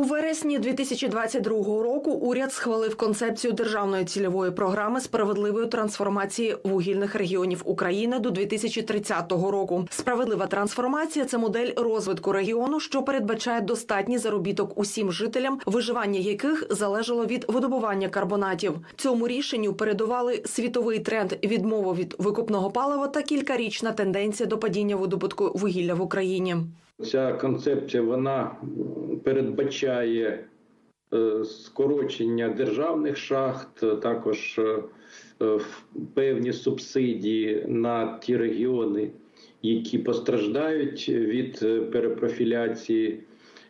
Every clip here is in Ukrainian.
У вересні 2022 року уряд схвалив концепцію державної цільової програми справедливої трансформації вугільних регіонів України до 2030 року. Справедлива трансформація це модель розвитку регіону, що передбачає достатній заробіток усім жителям, виживання яких залежало від видобування карбонатів. Цьому рішенню передували світовий тренд відмови від викупного палива та кількарічна тенденція до падіння видобутку вугілля в Україні. Ця концепція вона передбачає е, скорочення державних шахт, також е, е, певні субсидії на ті регіони, які постраждають від е, перепрофіляції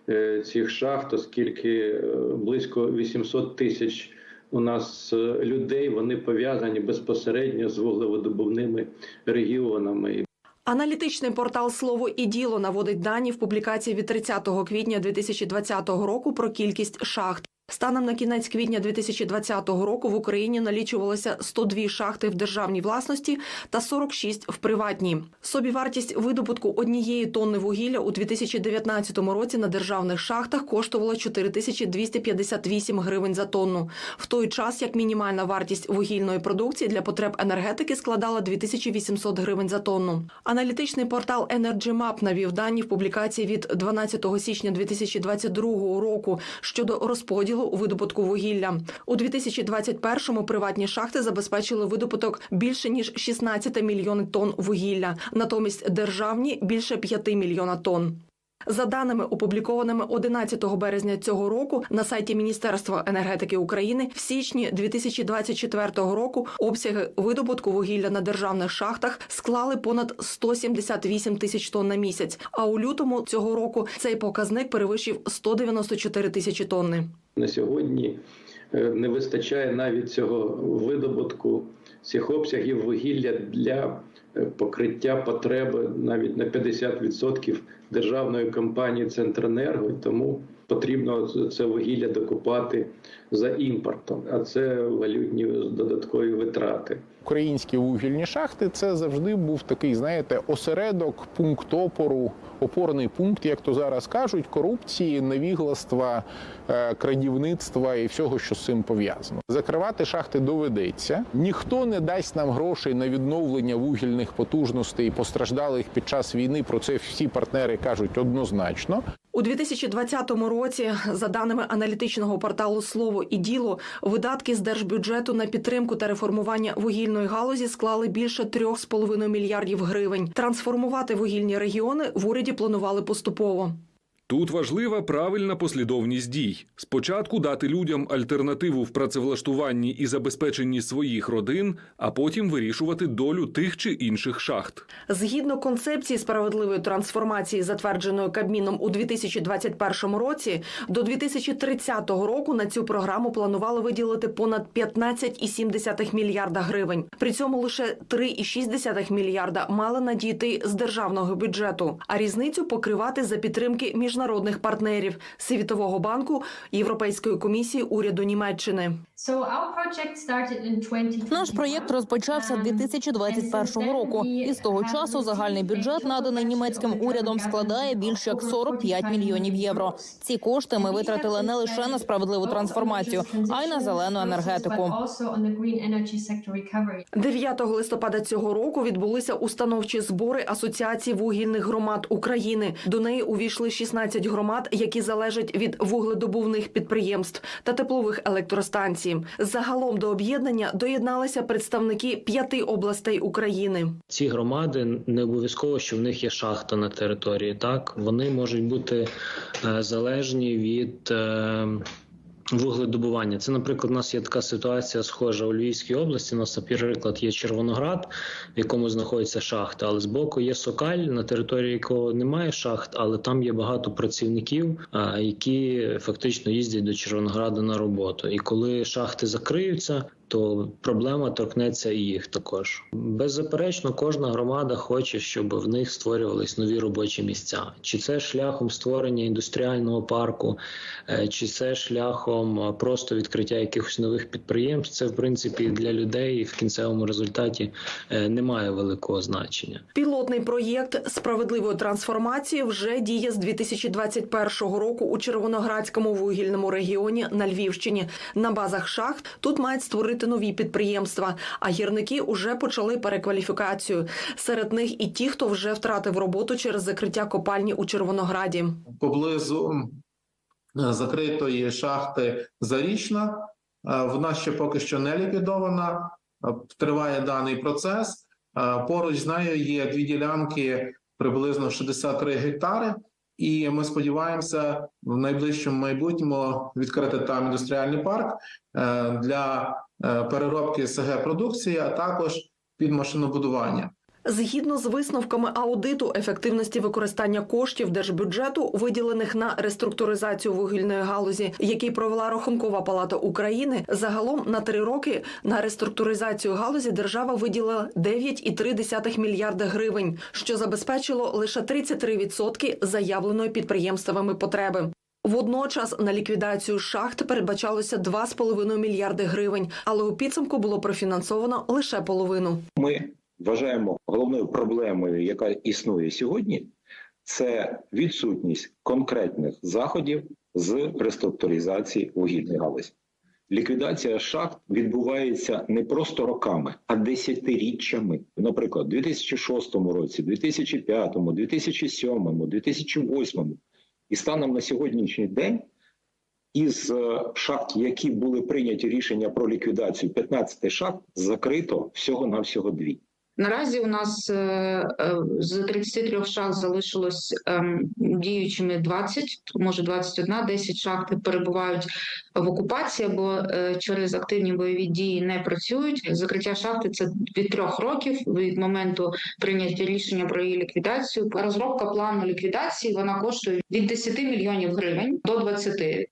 е, цих шахт, оскільки е, близько 800 тисяч у нас е, людей вони пов'язані безпосередньо з вуглеводобувними регіонами. Аналітичний портал Слово і діло наводить дані в публікації від 30 квітня 2020 року про кількість шахт. Станом на кінець квітня 2020 року в Україні налічувалося 102 шахти в державній власності та 46 в приватній. Собівартість видобутку однієї тонни вугілля у 2019 році на державних шахтах коштувала 4258 гривень за тонну, в той час як мінімальна вартість вугільної продукції для потреб енергетики складала 2800 гривень за тонну. Аналітичний портал EnergyMap навів дані в публікації від 12 січня 2022 року щодо розподілу видобутку вугілля. У 2021-му приватні шахти забезпечили видобуток більше ніж 16 мільйонів тонн вугілля, натомість державні більше 5 мільйона тонн. За даними, опублікованими 11 березня цього року на сайті Міністерства енергетики України, в січні 2024 року обсяги видобутку вугілля на державних шахтах склали понад 178 тисяч тонн на місяць. А у лютому цього року цей показник перевищив 194 тисячі тонни. На сьогодні е, не вистачає навіть цього видобутку цих обсягів вугілля для е, покриття потреби навіть на 50% державної компанії Центренерго, тому потрібно це вугілля докупати за імпортом, а це валютні додаткові витрати. Українські вугільні шахти це завжди був такий, знаєте, осередок, пункт опору, опорний пункт, як то зараз кажуть, корупції, невігластва, е, крадівництва і всього, що з цим пов'язано. Закривати шахти доведеться. Ніхто не дасть нам грошей на відновлення вугільних потужностей постраждалих під час війни. Про це всі партнери кажуть однозначно. У 2020 році, за даними аналітичного порталу Слово і діло, видатки з держбюджету на підтримку та реформування вугільної галузі склали більше 3,5 мільярдів гривень. Трансформувати вугільні регіони в уряді планували поступово. Тут важлива правильна послідовність дій. Спочатку дати людям альтернативу в працевлаштуванні і забезпеченні своїх родин, а потім вирішувати долю тих чи інших шахт. Згідно концепції справедливої трансформації, затвердженої Кабміном у 2021 році, до 2030 року на цю програму планували виділити понад 15,7 мільярда гривень. При цьому лише 3,6 мільярда мали надійти з державного бюджету, а різницю покривати за підтримки міжнародних партнерів Світового банку, Європейської комісії, уряду Німеччини. Наш проєкт розпочався 2021 року, і з того часу загальний бюджет, наданий німецьким урядом, складає більш як 45 мільйонів євро. Ці кошти ми витратили не лише на справедливу трансформацію, а й на зелену енергетику. 9 листопада цього року відбулися установчі збори Асоціації вугільних громад України. До неї увійшли 16 громад, які залежать від вугледобувних підприємств та теплових електростанцій. Загалом до об'єднання доєдналися представники п'яти областей України. Ці громади не обов'язково, що в них є шахта на території. Так вони можуть бути е, залежні від. Вугледобування. Це, наприклад, у нас є така ситуація схожа у Львівській області. У нас, наприклад, є Червоноград, в якому знаходиться шахта, але збоку є Сокаль, на території якого немає шахт, але там є багато працівників, які фактично їздять до Червонограда на роботу. І коли шахти закриються, то проблема торкнеться і їх також. Беззаперечно, кожна громада хоче, щоб в них створювались нові робочі місця. Чи це шляхом створення індустріального парку, е, чи це шляхом е, просто відкриття якихось нових підприємств. Це в принципі для людей в кінцевому результаті е, не має великого значення. Пілотний проєкт справедливої трансформації вже діє з 2021 року у Червоноградському вугільному регіоні на Львівщині. На базах шахт тут мають створити нові підприємства, а гірники уже почали перекваліфікацію. Серед них і ті, хто вже втратив роботу через закриття копальні у Червонограді. поблизу е, закритої шахти Зарічна. Е, Вона ще поки що не ліквідована. е, Триває даний процес. Поруч з нею є дві ділянки приблизно 63 гектари. І ми сподіваємося в найближчому майбутньому відкрити там індустріальний парк е, для е, переробки СГ продукції, а також під машинобудування. Згідно з висновками аудиту ефективності використання коштів держбюджету, виділених на реструктуризацію вугільної галузі, який провела Рахункова палата України, загалом на три роки на реструктуризацію галузі держава виділила 9,3 мільярди гривень, що забезпечило лише 33% заявленої підприємствами потреби. Водночас на ліквідацію шахт передбачалося 2,5 мільярди гривень, але у підсумку було профінансовано лише половину. ми вважаємо головною проблемою, яка існує сьогодні, це відсутність конкретних заходів з реструктуризації вугільної галузі. Ліквідація шахт відбувається не просто роками, а десятиріччями. Наприклад, у 2006 році, 2005, 2007, 2008. І станом на сьогоднішній день із е, шахт, які були прийняті рішення про ліквідацію 15 шахт, закрито всього-навсього дві. Наразі у нас е, е, з 33 шахт залишилось ем, діючими 20, може 21, 10 шахт перебувають в окупації або е, через активні бойові дії не працюють. Закриття шахти це від трьох років від моменту прийняття рішення про її ліквідацію. Розробка плану ліквідації вона коштує від 10 мільйонів гривень до 20.